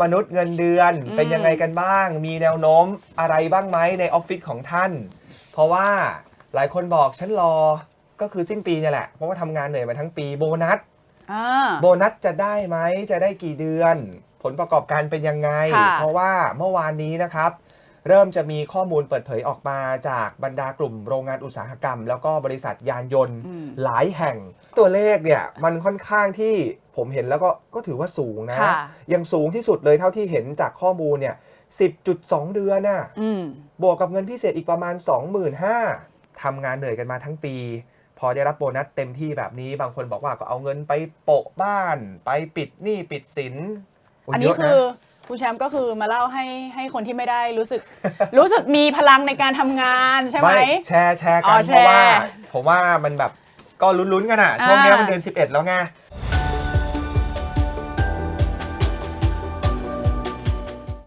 มนุษย์เงินเดือนอืมเป็นยังไงกันบ้าง มีแนวโน้มอะไรบ้างไหมในออฟฟิศของท่าน เพราะว่าหลายคนบอกฉันรอก็คือสิ้นปีเนี่ยแหละ เพราะว่าทำงานเหนื่อยมาทั้งปีโบนัสอ่าโบนัสจะได้ไหมจะได้กี่เดือน ผลประกอบการเป็นยังไงค่ะเพราะว่าเมื่อวานนี้นะครับ เริ่มจะมีข้อมูลเปิดเผยออกมาจากบรรดากลุ่มโรงงานอุตสาหกรรม แล้วก็บริษัทยานยนต์อืมหลายแห่ง ตัวเลขเนี่ยมันค่อนข้างที่ผมเห็นแล้วก็ก็ถือว่าสูงนะ ค่ะ ยังสูงที่สุดเลยเท่าที่เห็นจากข้อมูลเนี่ย10.2 เดือนน่ะ อืม บวกกับเงินพิเศษอีกประมาณ 25,000ทำงานเหนื่อยกันมาทั้งปี พอได้รับโบนัสเต็มที่แบบนี้ บางคนบอกว่าก็เอาเงินไปโปะบ้าน ไปปิดหนี้ปิดสินโอันนี้เยะะคือ คุณแชมป์ก็คือมาเล่าให้ให้คนที่ไม่ได้รู้สึก รู้สึกมีพลังในการทำงานใช่ไหมไม่แชร์แชร์อ๋กัอนแชเพราะว่าร์ผมว่ามันแบบก็ลุ้นๆกันอะอ่าช่วงเนี้ยมันเดือน11 แล้วไง